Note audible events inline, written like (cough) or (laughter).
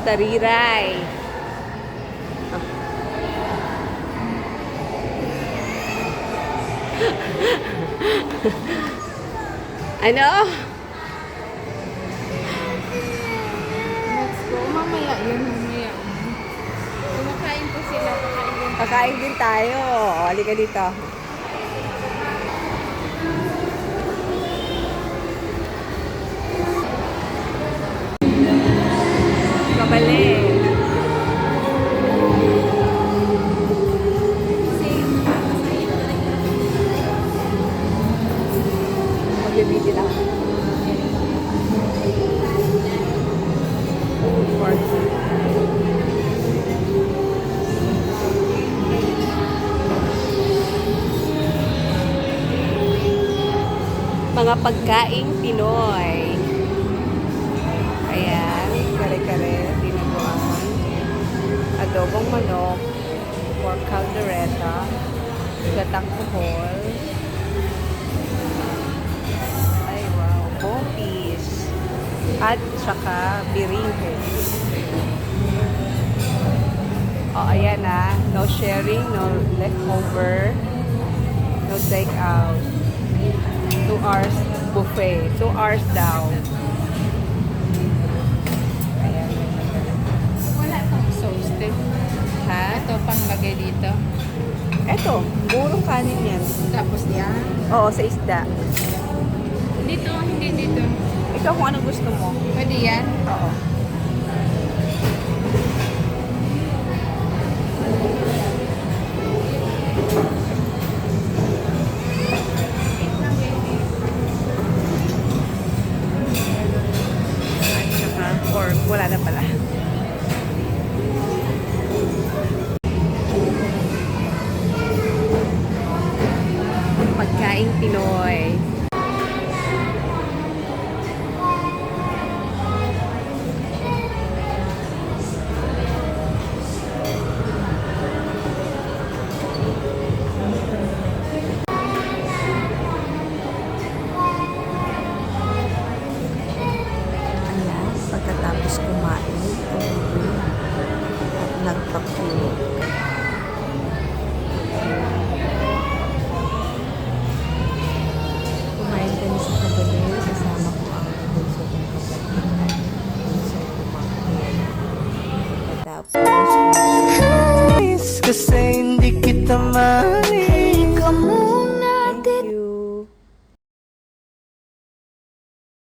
Tariray. (laughs) ano? Let's go. Mamaya yun, mamaya. Kumakain po sila, kakain din. Tayo. Halika dito. Kabali. Magbibigil ako. Pork. mga pagkaing Pinoy. Ayan, kare-kare. Adobong manok, pork caldereta, gatang kuhol. Ay, wow, popis. At saka biringhe. O, ayan ah. No sharing, no leftover, no take out. 2 hours buffet. 2 hours daw. Ito pang lagay dito. Eto, purong kanin yan. Tapos yan. Oo, sa isda. Dito, hindi dito. Ikaw kung anong gusto mo. Pwede yan. Oo. Pinoy.